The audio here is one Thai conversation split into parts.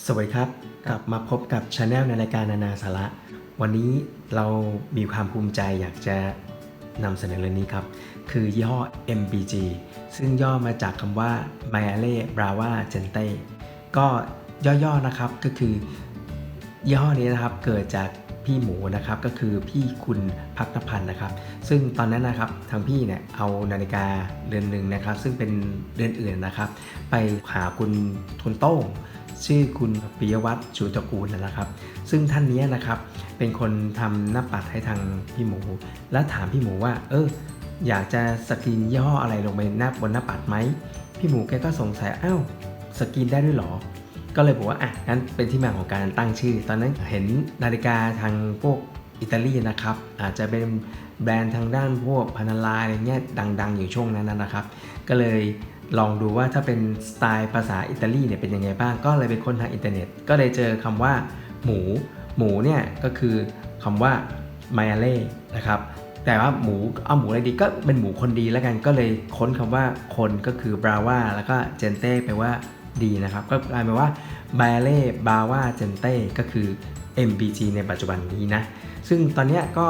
สวัสดีครับ กลับมาพบกับช anel ในรายการนานาสาระ วันนี้เรามีความภูมิใจอยากจะนำเสนอเรื่องนี้ครับ คือยี่ห้อ MBG ซึ่งย่อมาจากคำว่า m a y a l e Brava Gente ก็ย่อๆนะครับก็คือยี่ห้อนี้นะครับเกิดจากพี่หมูนะครับก็คือพี่คุณพักนพันธ์นะครับ ซึ่งตอนนั้นนะครับทางพี่เนี่ยเอานาฬิกาเรือนหนึ่งนะครับ ซึ่งเป็นเรือนอื่นนะครับ ไปหาคุณทุนโต้ง ชื่อคุณปิยวัฒน์ชูตระกูลนะครับ ซึ่งท่านนี้นะครับเป็นคนทำหน้าปัดให้ทางพี่หมู แล้วถามพี่หมูว่า เอออยากจะสกรีนยี่ห้ออะไรลงไปหน้าบนหน้าปัดไหมพี่หมูแกก็สงสัยอ้าวสกรีนได้ด้วยเหรอ ก็เลยบอกว่าอะงั้นเป็นที่มาของการตั้งชื่อ ตอนนั้นเห็นนาฬิกาทางพวกอิตาลีนะครับอาจจะเป็นแบรนด์ทางด้านพวกพานาลาอะไรเงี้ยดัง ๆ อยู่ช่วงนั้นนะครับ ก็เลย ลองดูว่าถ้าเป็นสไตล์ภาษาอิตาลีเนี่ยเป็นยังไงบ้าง ก็เลยไปค้นทางอินเทอร์เน็ต ก็เลยเจอคำว่าหมู หมูเนี่ยก็คือคำว่าไมอาเล่นะครับ แต่ว่าหมูเอาหมูอะไรดีก็เป็นหมูคนดีแล้วกัน ก็เลยค้นคำว่าคนก็คือบราว่าแล้วก็เจนเต้แปลว่าดีนะครับ ก็กลายเป็นว่าไมอาเล่บราว่าเจนเต้ก็คือ MBG ในปัจจุบันนี้นะ ซึ่งตอนนี้ก็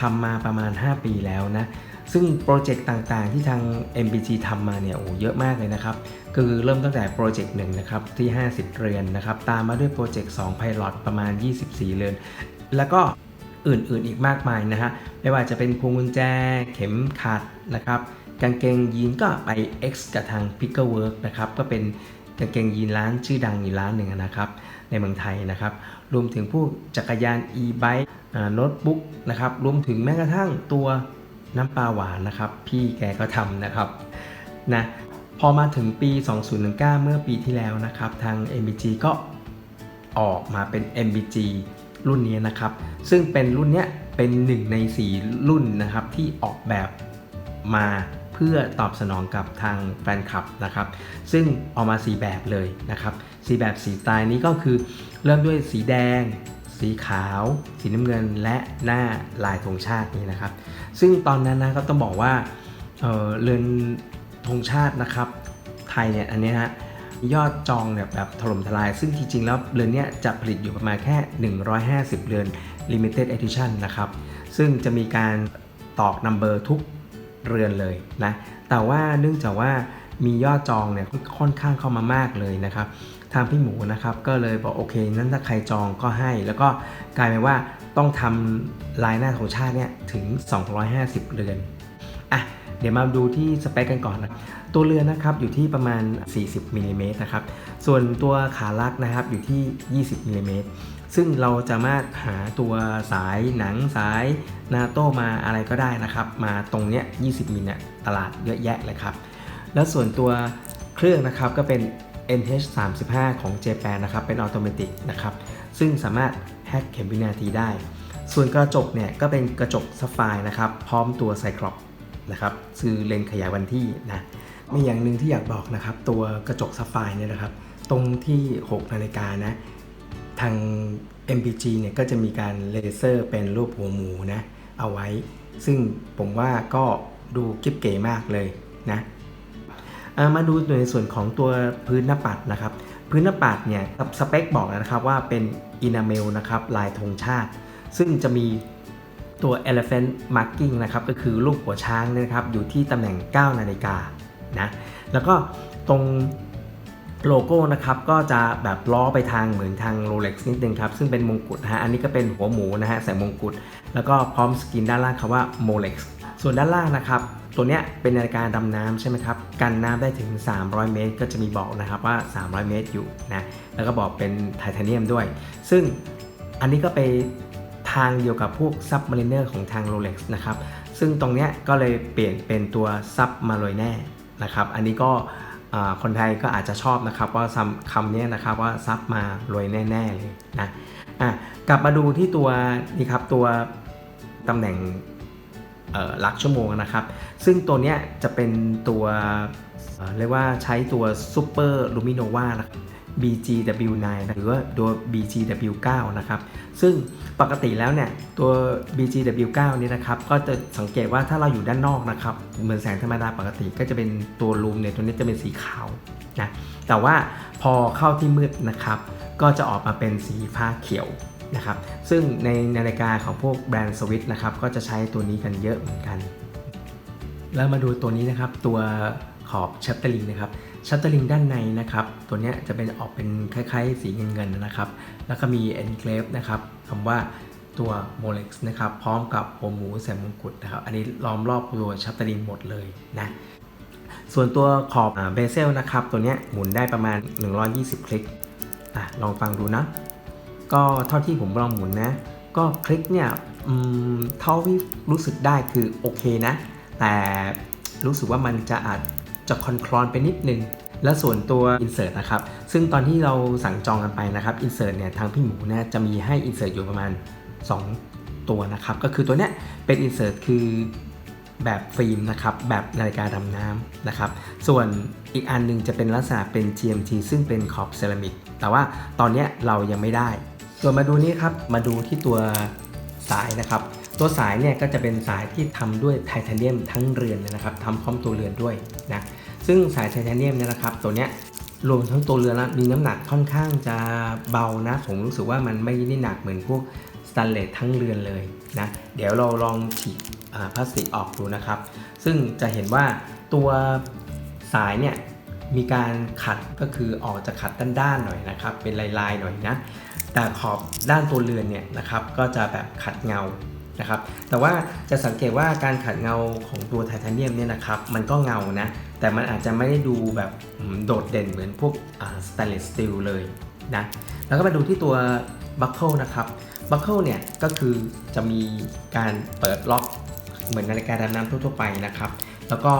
ทำมาประมาณ 5 ปีแล้วนะ ซึ่งโปรเจกต์ต่างๆ ที่ทาง MBG ทำมาเนี่ยโอ้เยอะมากเลยนะครับ คือเริ่มตั้งแต่โปรเจกต์หนึ่งนะครับที่ 50 เรือนนะครับ ตามมาด้วยโปรเจกต์2 Pilot ประมาณ 24 เรือน แล้วก็อื่นๆอีกมากมายนะฮะ ไม่ว่าจะเป็นพวงกุญแจ เข็มขัดนะครับ กางเกงยีนก็ไป X กับทาง Picker Work นะครับ ก็เป็นกางเกงยีนร้านชื่อดังอีกร้านหนึ่งนะครับ ในเมืองไทยนะครับ รวมถึงพวกจักรยาน e-bike โน้ตบุ๊กนะครับ รวมถึงแม้กระทั่งตัว น้ำปลาหวานนะครับ พี่แกก็ทำนะครับนะพอมาถึงปี 2019 เมื่อปีที่แล้วนะครับ ทาง MBG ก็ออกมาเป็น MBG รุ่นนี้นะครับ ซึ่งเป็นรุ่นเนี้ยเป็นหนึ่งใน 4 รุ่นนะครับที่ออกแบบมาเพื่อตอบสนองกับทางแฟนคลับนะครับ ซึ่งออกมา 4 แบบเลยนะครับ 4 แบบสีสไตล์นี้ก็คือเริ่มด้วยสีแดง สีขาว สีน้ำเงินและหน้าลายธงชาตินี้นะครับ ซึ่งตอนนั้นนะก็ต้องบอกว่าเเรือนธงชาตินะครับไทยเนี่ยอันนี้ฮะยอดจองเนี่ยแบบถล่มทลาย ซึ่งจริง ๆ แล้วเรือนเนี้ยจะผลิตอยู่ประมาณแค่ 150 เรือน Limited Edition นะครับ ซึ่งจะมีการตอกนัมเบอร์ทุกเรือนเลยนะ แต่ว่าเนื่องจากว่า มียอดจองเนี่ยค่อนข้างเข้ามามากเลยนะครับทางพี่หมูนะครับก็เลยบอกโอเคนั้นถ้าใครจองก็ให้ แล้วก็กลายเป็นว่าต้องทำลายหน้าของชาติเนี่ยถึง 250 เรือนอะเดี๋ยวมาดูที่สเปคกันก่อนนะตัวเรือนนะครับอยู่ที่ประมาณ 40มิลลิเมตรนะครับส่วนตัวขาลักนะครับอยู่ที่ 20มิลลิเมตรซึ่งเราจะมาหาตัวสายหนังสายนาโต้มาอะไรก็ได้นะครับ มาตรงเนี้ย 20มิลเนี่ยตลาดเยอะแยะเลยครับ แล้วส่วนตัวเครื่องนะครับก็เป็น NH35 ของ j p a n นะครับ เป็นออโตเมติกนะครับ ซึ่งสามารถแฮกเข็มวินาทีได้ ส่วนกระจกเนี่ยก็เป็นกระจกซัฟไฟนะครับ พร้อมตัวไซคลอปนะครับคือเลนขยายวันที่นะมีอย่างหนึ่งที่อยากบอกนะครับ ตัวกระจกซัฟไฟเนี่ยนะครับ ตรงที่ 6 นาฬิกานะ ทาง MPG เนี่ยก็จะมีการเลเซอร์เป็นรูปหัวหมูนะ เอาไว้ ซึ่งผมว่าก็ดูกิ๊บเก๋มากเลยนะ มาดูในส่วนของตัวพื้นหน้าปัดนะครับ พื้นหน้าปัดเนี่ยสเปคบอกแล้วนะครับว่าเป็นอินาเมลนะครับลายธงชาติ ซึ่งจะมีตัว elephant marking นะครับก็คือรูปหัวช้างนะครับอยู่ที่ตำแหน่ง 9 นาฬิกานะแล้วก็ตรงโลโก้นะครับก็จะแบบล้อไปทางเหมือนทาง Rolex นิดนึงครับซึ่งเป็นมงกุฎฮะอันนี้ก็เป็นหัวหมูนะฮะใส่มงกุฎแล้วก็พร้อมสกรีนด้านล่างคำว่า Molex ส่วนด้านล่างนะครับ ตัวเนี้ยเป็นนาฬิกาดำน้ำใช่ไหมครับกันน้ำได้ถึง 300 เมตร ก็จะมีบอกนะครับว่า 300 เมตรอยู่นะแล้วก็บอกเป็นไทเทเนียมด้วย ซึ่งอันนี้ก็ไปทางเดียวกับพวกซับมารีเนอร์ของทาง Rolex นะครับซึ่งตรงเนี้ยก็เลยเปลี่ยนเป็นตัวซับมาลอยแน่นะครับอันนี้ก็คนไทยก็อาจจะชอบนะครับว่าคำนี้นะครับว่าซับมารวยแน่ๆเลยนะะกลับมาดูที่ตัวนี่ครับตัวตำแหน่ง ลักชั่วโมงนะครับ ซึ่งตัวเนี้ยจะเป็นตัวเเรียกว่าใช้ตัว Super Luminova นะครับ BGW9 นะหรือว่าตัว BGW9 นะครับ ซึ่งปกติแล้วเนี่ยตัว BGW9 นี่นะครับก็จะสังเกตว่าถ้าเราอยู่ด้านนอกนะครับเหมือนแสงธรรมดาปกติก็จะเป็นตัวลูมเนี่ยตัวนี้จะเป็นสีขาวนะแต่ว่าพอเข้าที่มืดนะครับ ก็จะออกมาเป็นสีฟ้าเขียว นะครับซึ่งในนาฬิกาของพวกแบรนด์สวิตนะครับก็จะใช้ตัวนี้กันเยอะเหมือนกัน แล้วมาดูตัวนี้นะครับตัวขอบชัตเตอร์ลิงนะครับชัตเตอร์ลิงด้านในนะครับ ตัวนี้จะเป็นออกเป็นคล้ายๆ สีเงินๆนะครับ แล้วก็มี enclave นะครับคำว่าตัว Molex นะครับ พร้อมกับหัวหมูแสมมงกุฎนะครับ อันนี้ล้อมรอบตัวชัตเตอร์ลิงหมดเลยนะส่วนตัวขอบเบเซลนะครับ ตัวนี้หมุนได้ประมาณ 120 คลิกอะลองฟังดูนะ ก็เท่าที่ผมลองหมุนนะ ก็คลิกเนี่ยเท่าที่รู้สึกได้คือโอเคนะ แต่รู้สึกว่ามันจะอาจจะคอนคลอนไปนิดนึง และส่วนตัว Insert นะครับ ซึ่งตอนที่เราสั่งจองกันไปนะครับ Insert เนี่ยทางพี่หมูเนี่ยจะมีให้ Insert อยู่ประมาณ 2 ตัวนะครับ ก็คือตัวเนี้ยเป็น Insert คือแบบฟิล์มนะครับ แบบนาฬิกาดำน้ำนะครับ ส่วนอีกอันหนึงจะเป็นลักษณะเป็น GMT ซึ่งเป็นขอบเซรามิก แต่ว่าตอนเนี้ยเรายังไม่ได้ ส่วนมาดูนี้ครับมาดูที่ตัวสายนะครับ ตัวสายเนี่ยก็จะเป็นสายที่ทำด้วยไทเทเนียมทั้งเรือนเลยนะครับทำพร้อมตัวเรือนด้วยนะซึ่งสายไทเทเนียมเนี่ยนะครับ ตัวเนี้ยรวมทั้งตัวเรือนแล้วมีน้ำหนักค่อนข้างจะเบานะผมรู้สึกว่ามันไม่ได้หนักเหมือนพวกสแตนเลสทั้งเรือนเลยนะเดี๋ยวเราลองฉีกพลาสติกออกดูนะครับ ซึ่งจะเห็นว่าตัวสายเนี่ยมีการขัดก็คือออกจะขัดด้านๆหน่อยนะครับ เป็นลายๆหน่อยนะ แต่ขอบด้านตัวเรือนเนี่ยนะครับก็จะแบบขัดเงานะครับแต่ว่าจะสังเกตว่าการขัดเงาของตัวไทเทเนียมเนี่ยนะครับมันก็เงานะแต่มันอาจจะไม่ได้ดูแบบโดดเด่นเหมือนพวกสแตนเลสสตีลเลยนะแล้วก็มาดูที่ตัวบัคเกิลนะครับบัคเกิลเนี่ยก็คือจะมีการเปิดล็อกเหมือนนาฬิกาดำน้ำทั่วๆไปนะครับแล้วก็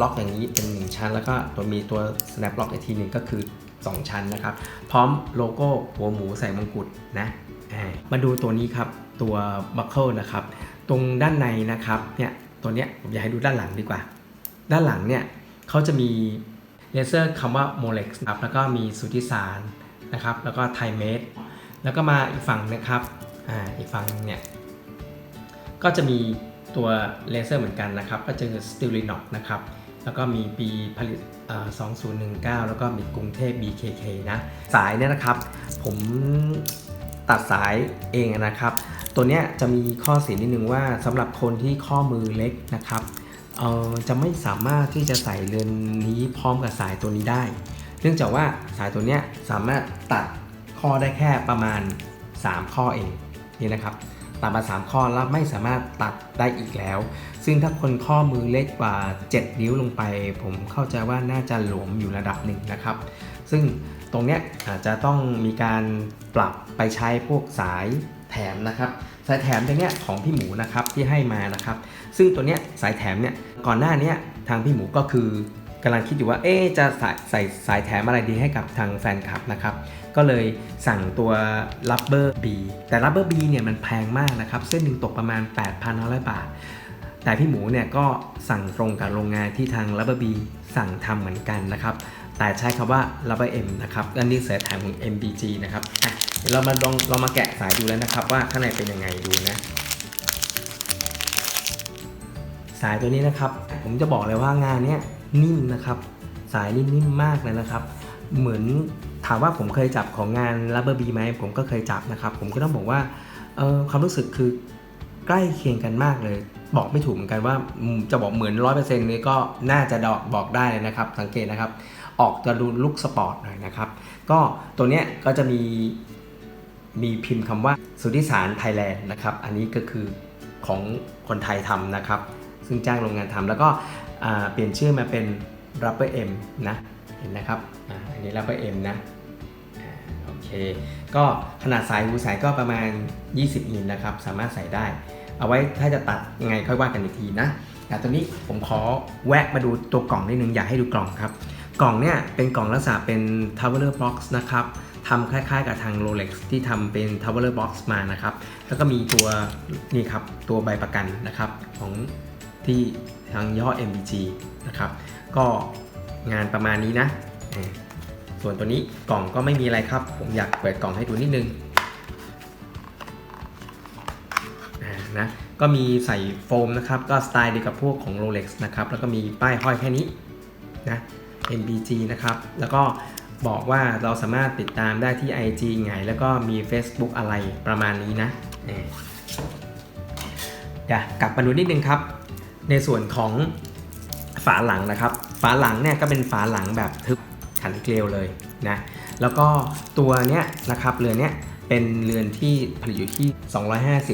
ล็อกอย่างนี้เป็น1ชั้น แล้วก็ตัวมีตัว snap lock อีกทีหนึ่งก็คือ 2 ชั้นนะครับ พร้อมโลโก้หัวหมูใส่มงกุฎนะมาดูตัวนี้ครับ ตัวบัคเกิลนะครับ ตรงด้านในนะครับเนี่ยตัวเนี้ยผมอยากให้ดูด้านหลังดีกว่า ด้านหลังเนี่ยเขาจะมีเลเซอร์คำว่า Molex นะครับแล้วก็มีสุทธิสารนะครับ แล้วก็ไทเมดแล้วก็มาอีกฝั่งนะครับอ่าอีกฝั่งเนี่ยก็จะมีตัวเลเซอร์เหมือนกันนะครับ ก็จะคือ s t i l i n o x นะครับ แล้วก็มีปีผลิต 2019 แล้วก็มีกรุงเทพ BKK นะ สายเนี่ยนะครับ ผมตัดสายเองนะครับ ตัวเนี้ยจะมีข้อเสียนิดนึงว่าสำหรับคนที่ข้อมือเล็กนะครับเออจะไม่สามารถที่จะใส่เรือนนี้พร้อมกับสายตัวนี้ได้ เนื่องจากว่าสายตัวเนี้ยสามารถตัดข้อได้แค่ประมาณ 3 ข้อเองนี่นะครับ ตัดมา3ข้อแล้วไม่สามารถตัดได้อีกแล้ว ซึ่งถ้าคนข้อมือเล็กกว่า 7 นิ้วลงไป ผมเข้าใจว่าน่าจะหลวมอยู่ระดับหนึ่งนะครับ ซึ่งตรงเนี้ยอาจจะต้องมีการปรับไปใช้พวกสายแถมนะครับสายแถมตัวเนี้ยของพี่หมูนะครับที่ให้มานะครับ ซึ่งตัวเนี้ยสายแถมเนี่ยก่อนหน้านี้ทางพี่หมูก็คือ กำลังคิดอยู่ว่าเอ๊จะใส่ใส่สายแถมอะไรดีให้กับทางแฟนคลับนะครับ ก็เลยสั่งตัว Rubber B แต่ Rubber B เนี่ยมันแพงมากนะครับ เส้นหนึ่งตกประมาณ 8,500 บาท แต่พี่หมูเนี่ยก็สั่งตรงกับโรงงานที่ทาง Rubber B สั่งทำเหมือนกันนะครับ แต่ใช้คำว่า Rubber M นะครับอันนี้เสียแถมของ MBG นะครับอะเดี๋ยวเรามาลองเรามาแกะสายดูแล้วนะครับ ว่าข้างในเป็นยังไงดูนะสายตัวนี้นะครับ ผมจะบอกเลยว่างานเนี้ย นิ่มนะครับ สายนี่นิ่มมากเลยนะครับ เหมือนถามว่าผมเคยจับของงาน Rubber B ไหมผมก็เคยจับนะครับ ผมก็ต้องบอกว่าเออความรู้สึกคือใกล้เคียงกันมากเลย บอกไม่ถูกเหมือนกันว่าจะบอกเหมือน100%นี้ก็น่าจะดอกบอกได้เลยนะครับ สังเกตนะครับ ออกจะดูลุกสปอร์ตหน่อยนะครับ ก็ตัวเนี้ยก็จะมีมีพิมพ์คำว่าสุทธิสารไทยแลนด์นะครับ อันนี้ก็คือของคนไทยทำนะครับ ซึ่งจ้างโรงงานทำแล้วก็ เปลี่ยนชื่อมาเป็น Rubber M นะ เห็นนะครับอันนี้ Rubber M นะอ่าโอเค ก็ขนาดสายหูสายก็ประมาณ 20มิลนะครับ สามารถใส่ได้ เอาไว้ถ้าจะตัดไงค่อยว่ากันอีกทีนะ แต่ตอนนี้ผมขอแวะมาดูตัวกล่องนิดนึง อยากให้ดูกล่องครับ กล่องเนี่ยเป็นกล่องลักษณะเป็น t o w e r box นะครับทำคล้ายๆกับทาง Rolex ที่ทำเป็น t o w e r box มานะครับ แล้วก็มีตัวนี่ครับตัวใบประกันนะครับของที่ ทางย่อ MBG นะครับก็งานประมาณนี้นะ ส่วนตัวนี้กล่องก็ไม่มีอะไรครับ ผมอยากเปิดกล่องให้ดูนิดนึงนะก็มีใส่โฟมนะครับก็สไตล์เดียวกับพวกของ Rolex นะครับแล้วก็มีป้ายห้อยแค่นี้นะ MBG นะครับแล้วก็บอกว่าเราสามารถติดตามได้ที่ IG ไง แล้วก็มี Facebook อะไรประมาณนี้นะเดี๋ยวกลับมาดูนิดนึงครับ ในส่วนของฝาหลังนะครับ ฝาหลังเนี่ยก็เป็นฝาหลังแบบทึบขันเกลียวเลยนะ แล้วก็ตัวเนี้ยนะครับเรือนเนี้ยเป็นเรือนที่ผลิตอยู่ที่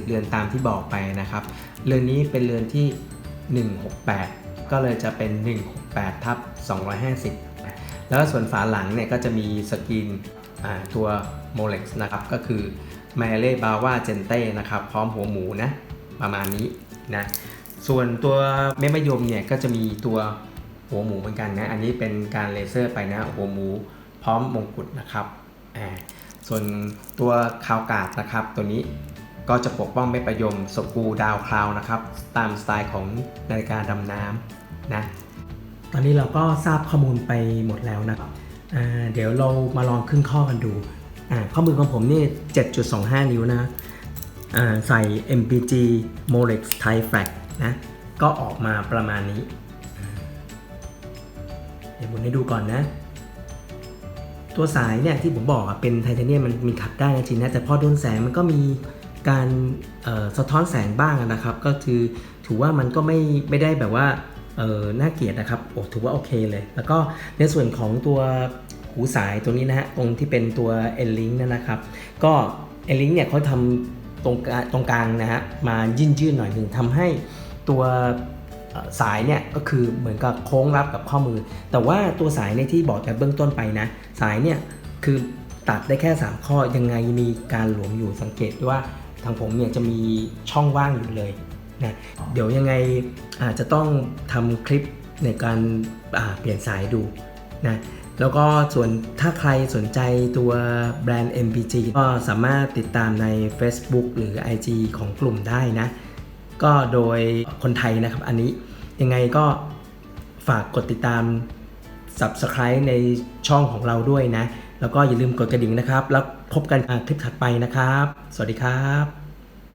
250 เรือนตามที่บอกไปนะครับ เรือนนี้เป็นเรือนที่ 168 ก็เลยจะเป็น 168ทับ250 แล้วส่วนฝาหลังเนี่ยก็จะมีสกรีนอ่าตัว Molex นะครับ ก็คือ m a l e b a w a Gente นะครับ พร้อมหัวหมูนะ ประมาณนี้นะ ส่วนตัวเม็ดมะยมเนี่ยก็จะมีตัวหัวหมูเหมือนกันนะอันนี้เป็นการเลเซอร์ไปนะหัวหมูพร้อมมงกุฎนะครับอ่าส่วนตัวคาวกาดนะครับตัวนี้ก็จะปกป้องเม็ดมะยมสกูดาวคลาวนะครับ ตามสไตล์ของนาฬิกาดำน้ำนะตอนนี้เราก็ทราบข้อมูลไปหมดแล้วนะครับเดี๋ยวเรามาลองขึ้นข้อกันดูข้อมือของผมนี่ 7.25 นิ้วนะใส่ MPG Molex Thai Flag นะก็ออกมาประมาณนี้ เดี๋ยวผมให้ดูก่อนนะ ตัวสายเนี่ยที่ผมบอกอะเป็นไทเทเนียมมันมีขัดได้นะจริงนะแต่พอโดนแสงมันก็มีการสะท้อนแสงบ้างนะครับ ก็คือถือว่ามันก็ไม่ไม่ได้แบบว่าน่าเกลียดนะครับโอ้ถือว่าโอเคเลย แล้วก็ในส่วนของตัวหูสายตัวนี้นะฮะตรงที่เป็นตัว N-Link นั่นนะครับ ก็ N-Link เนี่ยเขาทำตรงกลางตรงกลางนะฮะมายื่นๆหน่อยหนึ่งทำให้ ตัวสายเนี่ยก็คือเหมือนกับโค้งรับกับข้อมือ แต่ว่าตัวสายในที่บอกแต่เบื้องต้นไปนะ สายเนี่ยคือตัดได้แค่ 3 ข้อยังไงมีการหลวมอยู่สังเกตด้วยว่าทางผมเนี่ยจะมีช่องว่างอยู่เลยนะเดี๋ยวยังไงอาจจะต้องทำคลิปในการเปลี่ยนสายดูนะแล้วก็ส่วนถ้าใครสนใจตัวแบรนด์ MPG ก็สามารถติดตามใน Facebook หรือ IG ของกลุ่มได้นะ ก็โดยคนไทยนะครับอันนี้ยังไงก็ฝากกดติดตาม Subscribe ในช่องของเราด้วยนะ แล้วก็อย่าลืมกดกระดิ่งนะครับ แล้วพบกันคลิปถัดไปนะครับ สวัสดีครับ